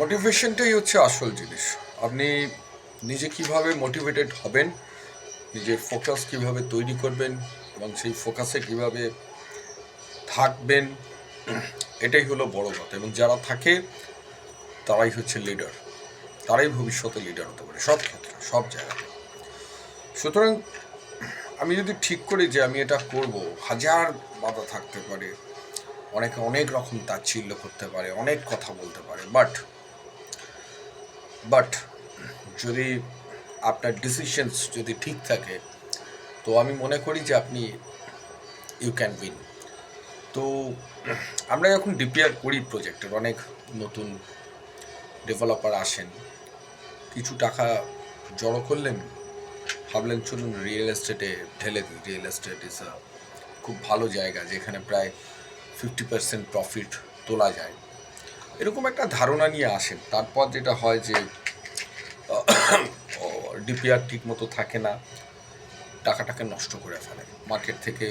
মোটিভেশনটাই হচ্ছে আসল জিনিস। আপনি নিজে কীভাবে মোটিভেটেড হবেন, নিজের ফোকাস কীভাবে তৈরি করবেন এবং সেই ফোকাসে কীভাবে থাকবেন, এটাই হলো বড় কথা। এবং যারা থাকে, তারাই হচ্ছে লিডার তারাই ভবিষ্যতে লিডার হতে পারে, সব ক্ষেত্রে, সব জায়গাতে। সুতরাং আমি যদি ঠিক করি যে আমি এটা করব, হাজার বাধা থাকতে পারে, অনেকে অনেক রকম তাচ্ছিল্য করতে পারে, অনেক কথা বলতে পারে বাট বাট যদি আপনার ডিসিশনস যদি ঠিক থাকে, তো আমি মনে করি যে আপনি ইউ ক্যান উইন তো, আমরা যখন ডিপিআর করি প্রজেক্টের অনেক নতুন ডেভেলপার আসেন। কিছু টাকা জড়ো করলেন, ভাবলেন চলুন রিয়েল এস্টেটে ঢেলে দিই। রিয়েল এস্টেট ইস খুব ভালো জায়গা, যেখানে প্রায় ফিফটি পার্সেন্ট প্রফিট তোলা যায়। এরকম একটা ধারণা নিয়ে আসেন। তারপর যেটা হয় যে ডিপিআর ঠিক মতো থাকে না, টাকাটাকে নষ্ট করে ফেলে, মার্কেট থেকে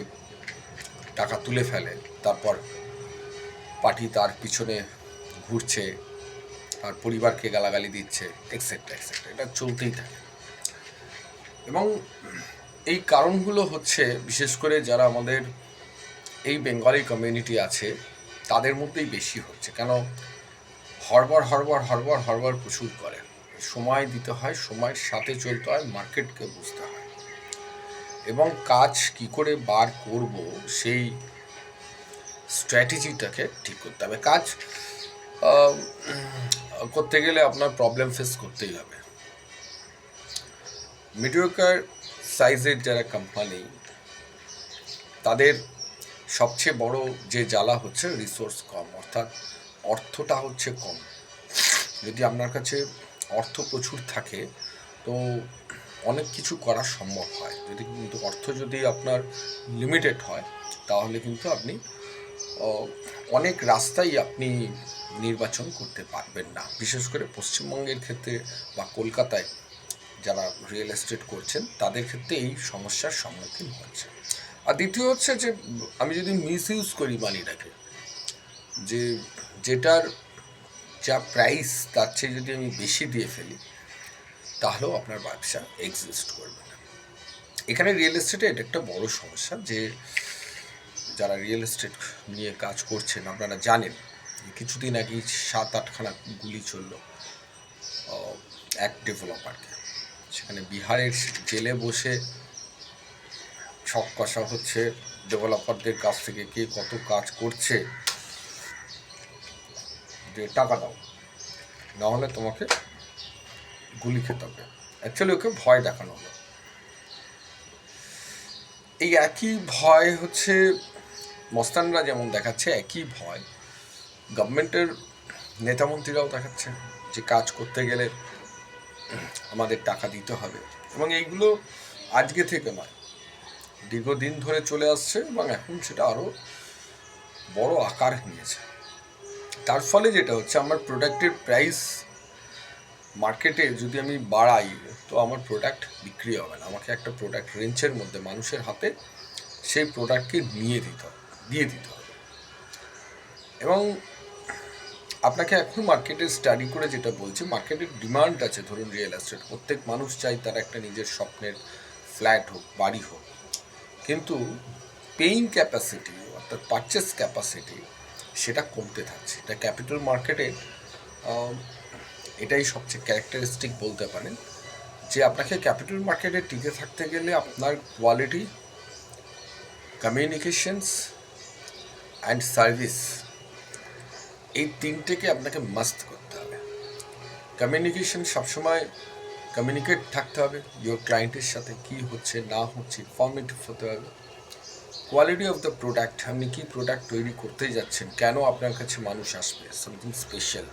টাকা তুলে ফেলে, তারপর পার্টি তার পিছনে ঘুরছে, তার পরিবারকে গালাগালি দিচ্ছে এক্সেট্রা এক্সেট্রা এটা চলতেই থাকে। এবং এই কারণগুলো হচ্ছে, বিশেষ করে যারা আমাদের এই বেঙ্গলি কমিউনিটি আছে, তাদের মধ্যেই বেশি হচ্ছে। কেন? হরবর হরবর হরবর হরবর প্রচুর করে। সময় দিতে হয়, সময়ের সাথে চলতে হয়, মার্কেটকে বুঝতে হয়। এবং কাজ কি করে বার করব, সেই স্ট্র্যাটেজিটাকে ঠিক করতে হবে। কাজ করতে গেলে আপনার প্রবলেম ফেস করতেই হবে। মিডিওকার সাইজের যারা কোম্পানি তাদের সবচেয়ে বড় যে জ্বালা হচ্ছে রিসোর্স কম। অর্থাৎ অর্থটা হচ্ছে কম। যদি আপনার কাছে অর্থ প্রচুর থাকে, তো অনেক কিছু করা সম্ভব হয়। যদি কিন্তু অর্থ যদি আপনার লিমিটেড হয়, তাহলে কিন্তু আপনি অনেক রাস্তাই আপনি নির্বাচন করতে পারবেন না। বিশেষ করে পশ্চিমবঙ্গের ক্ষেত্রে বা কলকাতায় যারা রিয়েল এস্টেট করছেন, তাদের ক্ষেত্রে এই সমস্যার সম্মুখীন হচ্ছে। আর দ্বিতীয় হচ্ছে যে, আমি যদি মিস ইউজ করি মানিটাকে যে যেটার যা প্রাইস তার চেয়ে যদি আমি বেশি দিয়ে ফেলি, তাহলেও আপনার ব্যবসা এক্সিস্ট করবে না। এখানে রিয়েল এস্টেটে এটা একটা বড় সমস্যা যে, যারা রিয়েল এস্টেট নিয়ে কাজ করছেন, আপনারা জানেন কিছুদিন আগে সাত আটখানা গুলি চলল এক ডেভেলপারকে সেখানে বিহারের জেলে বসে ছক কষা হচ্ছে ডেভেলপারদের কাছ থেকে কে কত কাজ করছে যে টাকা দাও, নাহলে তোমাকে গুলি খেতে হবে। অ্যাকচুয়ালি ওকে ভয় দেখানো হলো। এই একই ভয় হচ্ছে, মস্তানরা যেমন দেখাচ্ছে, একই ভয় গভর্নমেন্টের নেতামন্ত্রীরাও দেখাচ্ছে যে কাজ করতে গেলে আমাদের টাকা দিতে হবে। এবং এইগুলো আজকে থেকে নয়, দীর্ঘদিন ধরে চলে আসছে এবং এখন সেটা আরও বড় আকার নিয়েছে। তার ফলে যেটা হচ্ছে আমার প্রোডাক্টের প্রাইস মার্কেটে যদি আমি বাড়াই, তো আমার প্রোডাক্ট বিক্রি হবে না। আমাকে একটা প্রোডাক্ট রেঞ্জের মধ্যে মানুষের হাতে সেই প্রোডাক্টকে নিয়ে দিতে হবে, দিয়ে দিতে হবে। এবং আপনাকে এখন মার্কেটে স্টাডি করে যেটা বলছি মার্কেটের ডিমান্ড আছে। ধরুন রিয়েল এস্টেট প্রত্যেক মানুষ চাই তার একটা নিজের স্বপ্নের ফ্ল্যাট হোক, বাড়ি হোক। কিন্তু পেইং ক্যাপাসিটি অর্থাৎ পারচেস ক্যাপাসিটি সেটা কমতে থাকছে। এটা ক্যাপিটাল মার্কেটে এটাই সবচেয়ে ক্যারেক্টারিস্টিক বলতে পারেন যে আপনাকে ক্যাপিটাল মার্কেটে টিকে থাকতে গেলে আপনার কোয়ালিটি কমিউনিকেশনস অ্যান্ড সার্ভিস এই তিনটেকে আপনাকে মাস্ত করতে হবে। কমিউনিকেশন সবসময় কমিউনিকেট থাকতে হবে। ইয়োর ক্লায়েন্টের সাথে কি হচ্ছে, না হচ্ছে ইনফরমেটিভ হতে হবে। কোয়ালিটি অফ দ্য প্রোডাক্ট আপনি কী প্রোডাক্ট তৈরি করতে যাচ্ছেন? কেন আপনার কাছে মানুষ আসবে? সামথিং স্পেশাল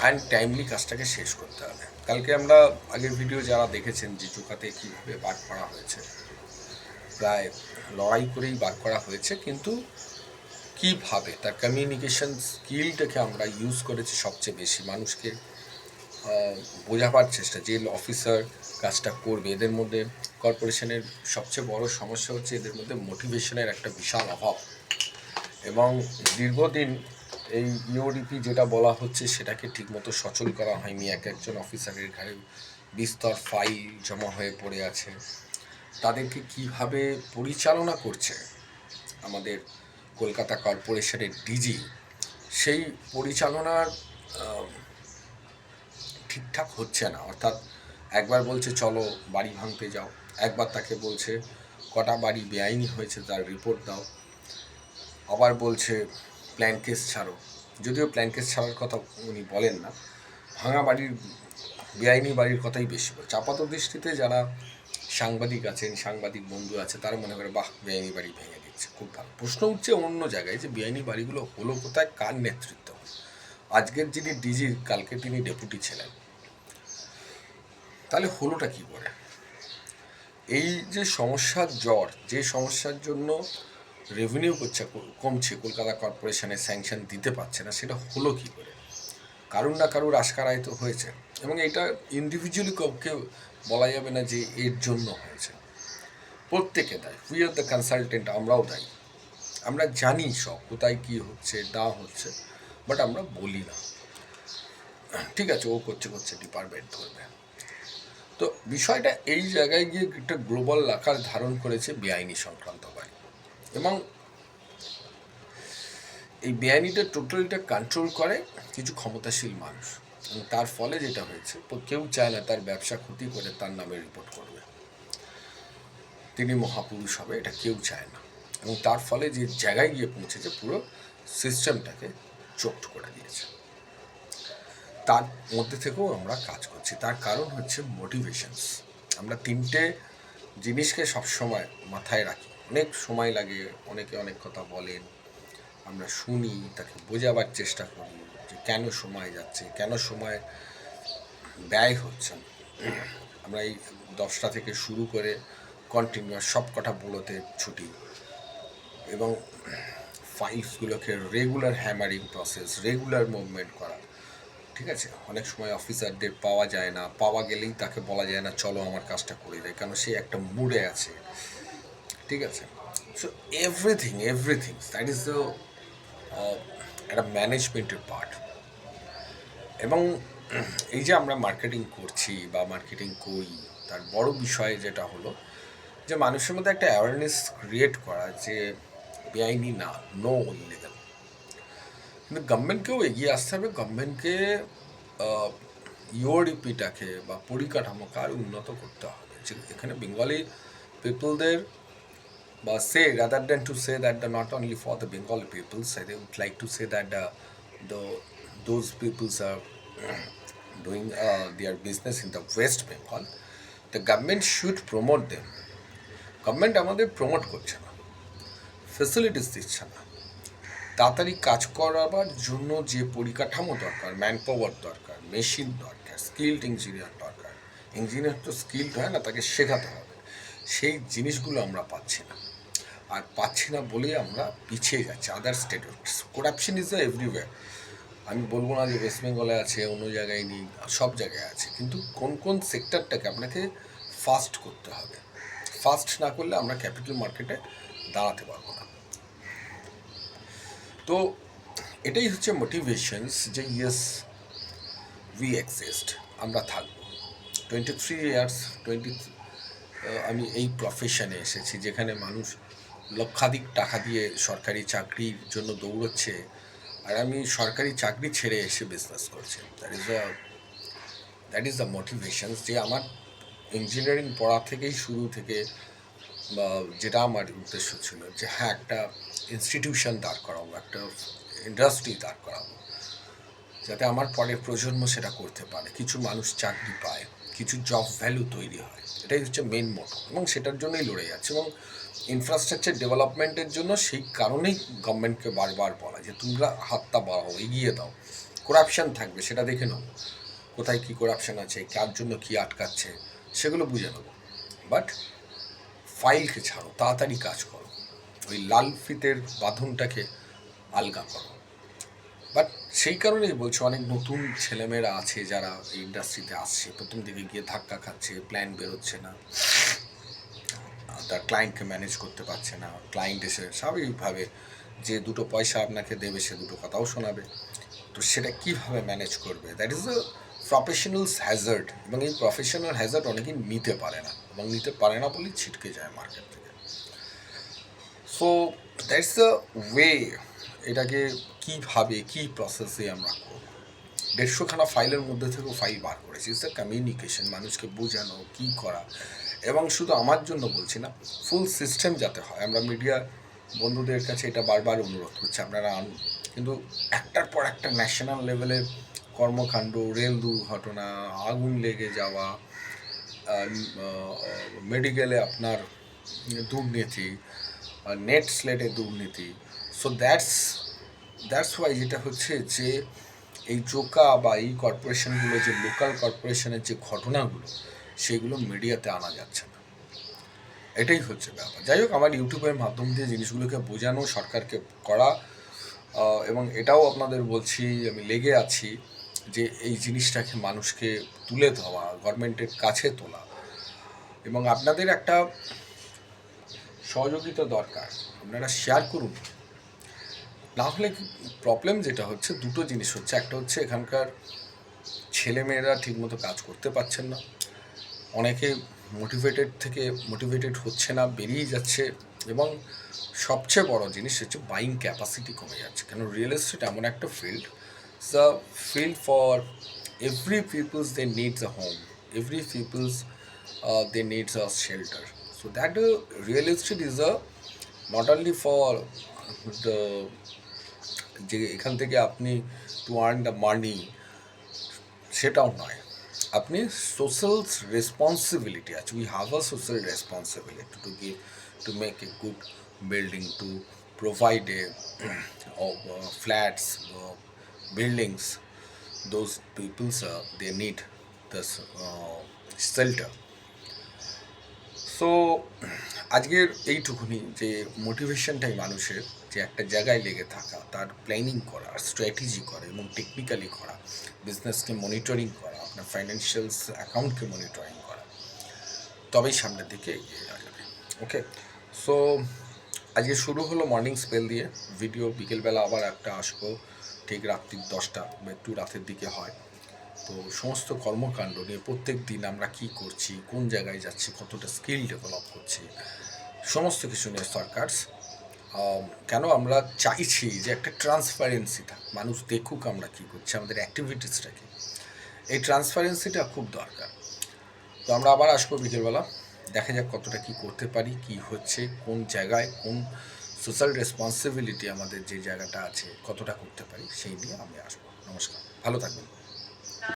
অ্যান্ড টাইমলি কাজটাকে শেষ করতে হবে। কালকে আমরা আগের ভিডিও যারা দেখেছেন যে চোকাতে কীভাবে বার করা হয়েছে, প্রায় লড়াই করেই বার করা হয়েছে, কিন্তু কীভাবে? তার কমিউনিকেশন স্কিলটাকে আমরা ইউজ করেছি সবচেয়ে বেশি। মানুষকে বোঝাবার চেষ্টা, যে অফিসার কাজটা করবে। এদের মধ্যে কর্পোরেশনের সবচেয়ে বড় সমস্যা হচ্ছে এদের মধ্যে মোটিভেশনের একটা বিশাল অভাব। এবং দীর্ঘদিন এই ইওডিপি যেটা বলা হচ্ছে সেটাকে ঠিকমতো সচল করা হয়নি। এক একজন অফিসারের ঘাড়ে বিস্তর ফাইল জমা হয়ে পড়ে আছে। তাদেরকে কীভাবে পরিচালনা করছে আমাদের কলকাতা কর্পোরেশনের ডিজি সেই পরিচালনার ঠিকঠাক হচ্ছে না। অর্থাৎ একবার বলছে, চলো বাড়ি ভাঙতে যাও। একবার তাকে বলছে, কটা বাড়ি বেআইনি হয়েছে তার রিপোর্ট দাও। আবার বলছে প্ল্যান কেস ছাড়ো। যদিও প্ল্যান কেস ছাড়ার কথা উনি বলেন না, ভাঙা বাড়ির, বেআইনি বাড়ির কথাই বেশি বলছে আপাত দৃষ্টিতে যারা সাংবাদিক আছেন, সাংবাদিক বন্ধু আছে, তারা মনে করে, বাহ, বেআইনি বাড়ি ভেঙে দিচ্ছে। খুব ভালো। প্রশ্ন উঠছে অন্য জায়গায় যে, বেআইনি বাড়িগুলো হলো কোথায়? কার নেতৃত্ব? আজকের যিনি ডিজি, কালকে তিনি ডেপুটি ছিলেন। তাহলে হলোটা কি করে এই যে সমস্যার জ্বর, যে সমস্যার জন্য রেভিনিউ করছে, কমছে, কলকাতা কর্পোরেশনে স্যাংশন দিতে পারছে না, সেটা হলো কি করে? কারুর না কারুর আশকারায় তো হয়েছে। এবং এটা ইন্ডিভিজুয়ালি কাউকে বলা যাবে না যে এর জন্য হয়েছে। প্রত্যেকে দায়। উই আর দ্য কনসালটেন্ট আমরাও দায়ী। আমরা জানি সব, কোথায় কী হচ্ছে, না হচ্ছে বাট আমরা বলি না। ঠিক আছে, ও করছে করছে ডিপার্টমেন্ট ধরবে। তো বিষয়টা এই জায়গায় গিয়ে একটা গ্লোবাল আকার ধারণ করেছে বেআইনি সংক্রান্ত বাড়ি। এবং এই বেআইনিটা টোটালিটা কন্ট্রোল করে কিছু ক্ষমতাশীল মানুষ। তার ফলে যেটা হয়েছে কেউ চায় না তার ব্যবসা ক্ষতি করে তার নামে রিপোর্ট করবে। তিনি মহাপুরুষ হবে, এটা কেউ চায় না। এবং তার ফলে যে জায়গায় গিয়ে পৌঁছেছে, পুরো সিস্টেমটাকে চোট করে দিয়েছে। তার মধ্যে থেকেও আমরা কাজ করছি। তার কারণ হচ্ছে মোটিভেশনস আমরা তিনটে জিনিসকে সবসময় মাথায় রাখি। অনেক সময় লাগে, অনেকে অনেক কথা বলেন, আমরা শুনি, তাকে বোঝাবার চেষ্টা করি যে কেন সময় যাচ্ছে, কেন সময় ব্যয় হচ্ছে আমরা এই দশটা থেকে শুরু করে কন্টিনিউয়াস সব কটা বলতে ছুটি এবং ফাইলসগুলোকে regular hammering process regular movement করা। ঠিক আছে? অনেক সময় অফিসারদের পাওয়া যায় না। পাওয়া গেলেই তাকে বলা যায় না, চলো আমার কাজটা করে দেয় কারণ সে একটা মুডে আছে। ঠিক আছে? So everything everything that is the একটা ম্যানেজমেন্টের পার্ট এবং এই যে আমরা মার্কেটিং করছি বা মার্কেটিং করি, তার বড় বিষয় যেটা হলো যে মানুষের মধ্যে একটা অ্যাওয়ারনেস ক্রিয়েট করা যে বেআইনি না নো ইলিগাল কিন্তু গভর্নমেন্টকেও এগিয়ে আসতে হবে গভর্নমেন্টকে ইওডিপিটাকে বা পরিকাঠামোকে আরও উন্নত করতে হবে। যে এখানে বেঙ্গলি পিপলদের বা say rather than to say that the not only for the Bengali peoples I would like to say that the those peoples are doing uh, their business in the West Bengal, the government should promote them. Government আমাদের promote করছে না facilities দিচ্ছে না। তাড়াতাড়ি কাজ করাবার জন্য যে পরিকাঠামো দরকার ম্যান পাওয়ার দরকার মেশিন দরকার স্কিল্ড ইঞ্জিনিয়ার দরকার। ইঞ্জিনিয়ার তো স্কিল্ড হয় না, তাকে শেখাতে হবে। সেই জিনিসগুলো আমরা পাচ্ছি না। আর পাচ্ছি না বলেই আমরা পিছিয়ে যাচ্ছি other state corruption is everywhere আমি বলব না যে ওয়েস্ট বেঙ্গলে আছে, অন্য জায়গায় নেই, সব জায়গায় আছে। কিন্তু কোন কোন সেক্টরটাকে আপনাকে ফাস্ট করতে হবে? ফাস্ট না করলে আমরা ক্যাপিটাল মার্কেটে দাঁড়াতে পারব না। তো এটাই হচ্ছে মোটিভেশনস যে ইয়েস উই এক্সিস্ট আমরা থাকব। টোয়েন্টি থ্রি ইয়ার্স টোয়েন্টি আমি এই প্রফেশনে এসেছি যেখানে মানুষ লক্ষাধিক টাকা দিয়ে সরকারি চাকরির জন্য দৌড়চ্ছে আর আমি সরকারি চাকরি ছেড়ে এসে বিজনেস করছি। That is the that is the motivations যে আমার ইঞ্জিনিয়ারিং পড়া থেকেই শুরু থেকে যেটা আমার উদ্দেশ্য ছিল যে হ্যাঁ একটা ইনস্টিটিউশন দাঁড় করাবো, একটা ইন্ডাস্ট্রি দাঁড় করাবো, যাতে আমার পরের প্রজন্ম সেটা করতে পারে। কিছু মানুষ চাকরি পায়, কিছু জব ভ্যালু তৈরি হয়, এটাই হচ্ছে মেন মোটো এবং সেটার জন্যই লড়ে যাচ্ছে এবং ইনফ্রাস্ট্রাকচার ডেভেলপমেন্টের জন্য সেই কারণেই গভর্নমেন্টকে বারবার বলা যে, তোমরা হাতটা বাড়াও, এগিয়ে দাও করাপশান থাকবে, সেটা দেখে নাও, কোথায় কী করাপশান আছে, কার জন্য কী আটকাচ্ছে, সেগুলো বুঝে নেব বাট ফাইলকে ছাড়ো, তাড়াতাড়ি কাজ করো। ওই লাল ফিতের বাঁধনটাকে আলগা করো। বাট সেই কারণেই বলছি অনেক নতুন ছেলেমেয়েরা আছে যারা এই ইন্ডাস্ট্রিতে আসছে। প্রথম দিকে গিয়ে ধাক্কা খাচ্ছে প্ল্যান বেরোচ্ছে না। তার ক্লায়েন্টকে ম্যানেজ করতে পারছে না। ক্লায়েন্ট এসে স্বাভাবিকভাবে যে দুটো পয়সা আপনাকে দেবে, সে দুটো কথাও শোনাবে। তো সেটা কীভাবে ম্যানেজ করবে? That is a professionals hazard এবং এই প্রফেশনাল হ্যাজার্ড অনেকেই নিতে পারে না এবং নিতে পারে না বলেই ছিটকে যায় মার্কেট থেকে। সো দ্যাটস দ্য ওয়ে এটাকে কীভাবে, কী প্রসেসে আমরা করব? দেড়শোখানা ফাইলের মধ্যে থেকেও ফাইল বার করেছি। ইটস দ্য কমিউনিকেশন মানুষকে বোঝানো, কী করা। এবং শুধু আমার জন্য বলছি না ফুল সিস্টেম যাতে হয়। আমরা মিডিয়া বন্ধুদের কাছে এটা বারবার অনুরোধ করছি। আপনারা আনুন কিন্তু একটার পর একটা ন্যাশনাল লেভেলের কর্মকাণ্ড রেল দুর্ঘটনা, আগুন লেগে যাওয়া মেডিকেলে আপনার দুর্নীতি নেট স্লেটে দুর্নীতি। সো দ্যাটস দ্যাটস ওয়াই যেটা হচ্ছে যে এই জোকা বা এই কর্পোরেশনগুলো যে লোকাল কর্পোরেশনের যে ঘটনাগুলো, সেগুলো মিডিয়াতে আনা যাচ্ছে না। এটাই হচ্ছে ব্যাপার। যাই হোক, আমার ইউটিউবের মাধ্যম দিয়ে জিনিসগুলোকে বোঝানো, সরকারকে করা এবং এটাও আপনাদের বলছি, আমি লেগে আছি যে এই জিনিসটাকে মানুষকে তুলে দেওয়া গভর্নমেন্টের কাছে তোলা। এবং আপনাদের একটা সহযোগিতা দরকার। আপনারা শেয়ার করুন। না হলে প্রবলেম যেটা হচ্ছে, দুটো জিনিস হচ্ছে। একটা হচ্ছে এখানকার ছেলেমেয়েরা ঠিকমতো কাজ করতে পারছেন না। অনেকে মোটিভেটেড থেকে মোটিভেটেড হচ্ছে না বেরিয়ে যাচ্ছে এবং সবচেয়ে বড় জিনিস হচ্ছে বাইং ক্যাপাসিটি কমে যাচ্ছে। কেন? রিয়েল এস্টেট এমন একটা field the field for every peoples they needs a home every peoples they needs a shelter so that real estate is a not only for the যে এখান থেকে আপনি টু আর্ন দ্য মানি সেটাও নয়। আপনি social responsibility আছে। We have a social responsibility to give to make a good building to provide a flats buildings those peoples they need this shelter so আজকের এইটুকুনি যে মোটিভেশনটাই মানুষের, যে একটা জায়গায় লেগে থাকা, তার প্ল্যানিং করা স্ট্র্যাটেজি করা এবং টেকনিক্যালি করা বিজনেসকে মনিটরিং করা, আপনার ফাইন্যান্সিয়ালস অ্যাকাউন্টকে মনিটরিং করা, তবেই সামনের দিকে এগিয়ে যাওয়া যাবে। ওকে সো আজকে শুরু হলো মর্নিং স্পেল দিয়ে ভিডিও বিকেলবেলা আবার একটা আসব, ঠিক রাত্রির দশটা, বা একটু রাতের দিকে হয়। তো সমস্ত কর্মকাণ্ড নিয়ে প্রত্যেক দিন আমরা কি করছি, কোন জায়গায় যাচ্ছি, কতটা স্কিল ডেভেলপ করছি, সমস্ত কিছু নিয়ে সরকার কেন আমরা চাইছি যে একটা ট্রান্সপারেন্সি থাক মানুষ দেখুক আমরা কি করছি, আমাদের অ্যাক্টিভিটিসটা কি। এই ট্রান্সপারেন্সিটা খুব দরকার। তো আমরা আবার আসব বিকেলবেলা, দেখা যাক কতটা কি করতে পারি, কি হচ্ছে, কোন জায়গায়, কোন সোশ্যাল রেসপন্সিবিলিটি আমাদের যে জায়গাটা আছে, কতটা করতে পারি, সেই নিয়ে আমি আসব। নমস্কার, ভালো থাকবেন।